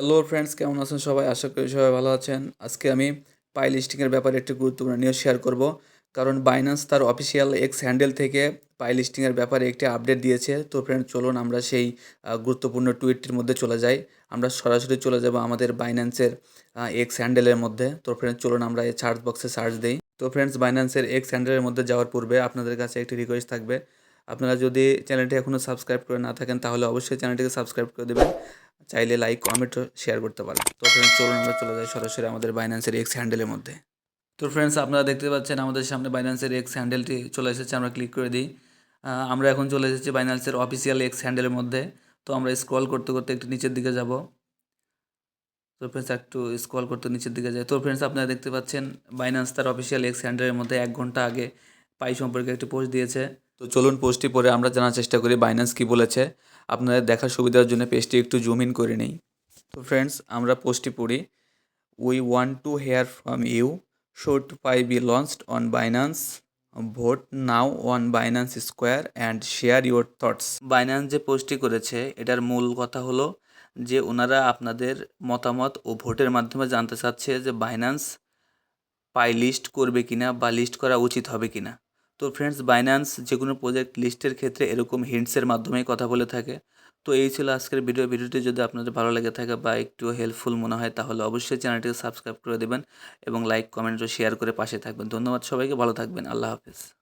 Hello friends কেমন আছেন সবাই? আশা করি সবাই ভালো আছেন। আজকে আমি পাই লিস্টিংয়ের ব্যাপারে একটি গুরুত্বপূর্ণ নিউজ শেয়ার করব। কারণ বাইন্যান্স তার অফিসিয়াল এক্স হ্যান্ডেল থেকে পাই লিস্টিংয়ের ব্যাপারে একটি আপডেট দিয়েছে। তো ফ্রেন্ড চলুন আমরা সেই গুরুত্বপূর্ণ টুইটটির মধ্যে চলে যাই। আমরা সরাসরি চলে যাব আমাদের বাইন্যান্সের এক্স হ্যান্ডেলের মধ্যে। তো ফ্রেন্ড চলুন আমরা এই সার্চ বক্সে সার্চ দিই। তো ফ্রেন্ডস বাইন্যান্সের এক্স হ্যান্ডেলের মধ্যে যাওয়ার পূর্বে আপনাদের কাছে একটি রিকোয়েস্ট থাকবে। আপনারা যদি চ্যানেলটি এখনও সাবস্ক্রাইব করে না থাকেন, তাহলে অবশ্যই চ্যানেলটিকে সাবস্ক্রাইব করে দেবেন। চাইলে লাইক কমেন্ট শেয়ার করতে পারেন। তো ফ্রেন্ডস চলুন আমরা চলে যাই সরাসরি আমাদের বাইন্যান্সের এক্স হ্যান্ডেলের মধ্যে। তো ফ্রেন্ডস আপনারা দেখতে পাচ্ছেন আমাদের সামনে বাইন্যান্সের এক্স হ্যান্ডেলটি চলে এসেছে, আমরা ক্লিক করে দিই। আমরা এখন চলে এসেছি বাইন্যান্সের অফিসিয়াল এক্স হ্যান্ডেলের মধ্যে। তো আমরা স্ক্রল করতে করতে একটু নিচের দিকে যাব। তো ফ্রেন্ডস একটু স্ক্রল করতে নিচের দিকে যায় তো ফ্রেন্ডস আপনারা দেখতে পাচ্ছেন বাইন্যান্স তার অফিসিয়াল এক্স হ্যান্ডেলের মধ্যে এক ঘণ্টা আগে পাই সম্পর্কে একটি পোস্ট দিয়েছে। তো চলুন পোস্টটি পরে আমরা জানার চেষ্টা করি বাইন্যান্স কী বলেছে। আপনাদের দেখার সুবিধার জন্য পেজটি একটু জুম ইন করে নিই। তো ফ্রেন্ডস আমরা পোস্টটি পড়ি। We want to hear from you should Pi be launched on Binance vote now on Binance square and share your thoughts Binance যে পোস্টটি করেছে, এটার মূল কথা হলো যে ওনারা আপনাদের মতামত ও ভোটের মাধ্যমে জানতে চাচ্ছে যে বাইন্যান্স পাই লিস্ট করবে কিনা বা লিস্ট করা উচিত হবে কিনা। তো ফ্রেন্ডস বাইন্যান্স যে কোনো প্রজেক্ট লিস্টের ক্ষেত্রে এরকম হিন্টসের মাধ্যমেই কথা বলে থাকে। তো এই ছিল আজকের ভিডিও ভিডিওটি যদি আপনাদের ভালো লেগে থাকে বা একটু হেল্পফুল মনে হয়, তাহলে অবশ্যই চ্যানেলটিকে সাবস্ক্রাইব করে দেবেন এবং লাইক কমেন্ট ও শেয়ার করে পাশে থাকবেন। ধন্যবাদ সবাইকে, ভালো থাকবেন। আল্লাহ হাফেজ।